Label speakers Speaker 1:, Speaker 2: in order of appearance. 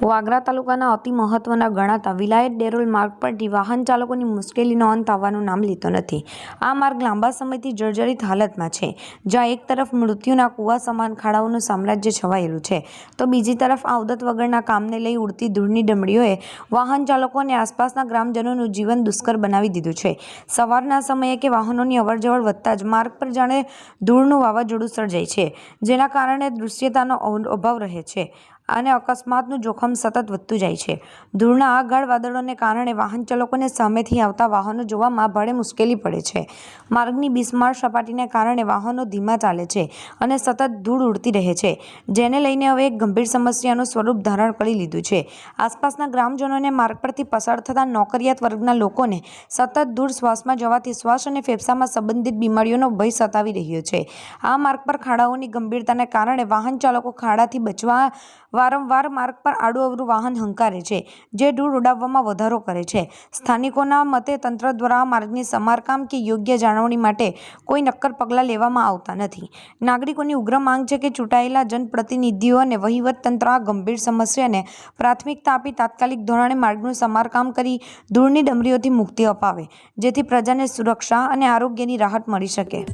Speaker 1: વાગરા તાલુકાના અતિ મહત્વના ગણાતા વિલાયત ડેરોલ માર્ગ પરથી વાહન ચાલકોની મુશ્કેલીનો અંત આવવાનું નામ લેતો નથી. આ માર્ગ લાંબા સમયથી જર્જરિત હાલતમાં છે, જ્યાં એક તરફ મૃત્યુના કુવા સમાન ખાડાઓનું સામ્રાજ્ય છવાયેલું છે. તો બીજી તરફ આવદત વગરના કામને લઈ ઉડતી ધૂળની ડમડીઓએ વાહન ચાલકો અને આસપાસના ગ્રામજનોનું જીવન દુષ્કર બનાવી દીધું છે. સવારના સમયે કે વાહનોની અવરજવર વધતા જ માર્ગ પર જાણે ધૂળનું વાવાઝોડું સર્જાય છે, જેના કારણે દૃશ્યતાનો અભાવ રહે છે. અને અકસ્માતનું જોખમ સતત વધતું જાય છે. ધૂળના આ વાદળોને કારણે વાહન ચાલકોને સામેથી આવતા વાહનો જોવામાં ભારે મુશ્કેલી પડે છે. માર્ગની બિસ્માર સપાટીને કારણે વાહનો ધીમા ચાલે છે અને સતત ધૂળ ઉડતી રહે છે, જેને લઈને હવે એક ગંભીર સમસ્યાનું સ્વરૂપ ધારણ કરી લીધું છે. આસપાસના ગ્રામજનોને માર્ગ પરથી પસાર થતા નોકરિયાત વર્ગના લોકોને સતત ધૂળ શ્વાસમાં જવાથી શ્વાસ અને ફેફસામાં સંબંધિત બીમારીઓનો ભય સતાવી રહ્યો છે. આ માર્ગ પર ખાડાઓની ગંભીરતાને કારણે વાહન ચાલકો ખાડાથી બચવા વારંવાર માર્ગ પર આડું અવરું વાહન હંકારે છે, જે ધૂળ ઉડાવવામાં વધારો કરે છે. સ્થાનિકોના મતે તંત્ર દ્વારા માર્ગની સમારકામ કે યોગ્ય જાળવણી માટે કોઈ નક્કર પગલાં લેવામાં આવતા નથી. નાગરિકોની ઉગ્ર માંગ છે કે ચૂંટાયેલા જનપ્રતિનિધિઓ અને વહીવટ તંત્ર આ ગંભીર સમસ્યાને પ્રાથમિકતા આપી તાત્કાલિક ધોરણે માર્ગનું સમારકામ કરી ધૂળની ડમરીઓથી મુક્તિ અપાવે, જેથી પ્રજાને સુરક્ષા અને આરોગ્યની રાહત મળી શકે.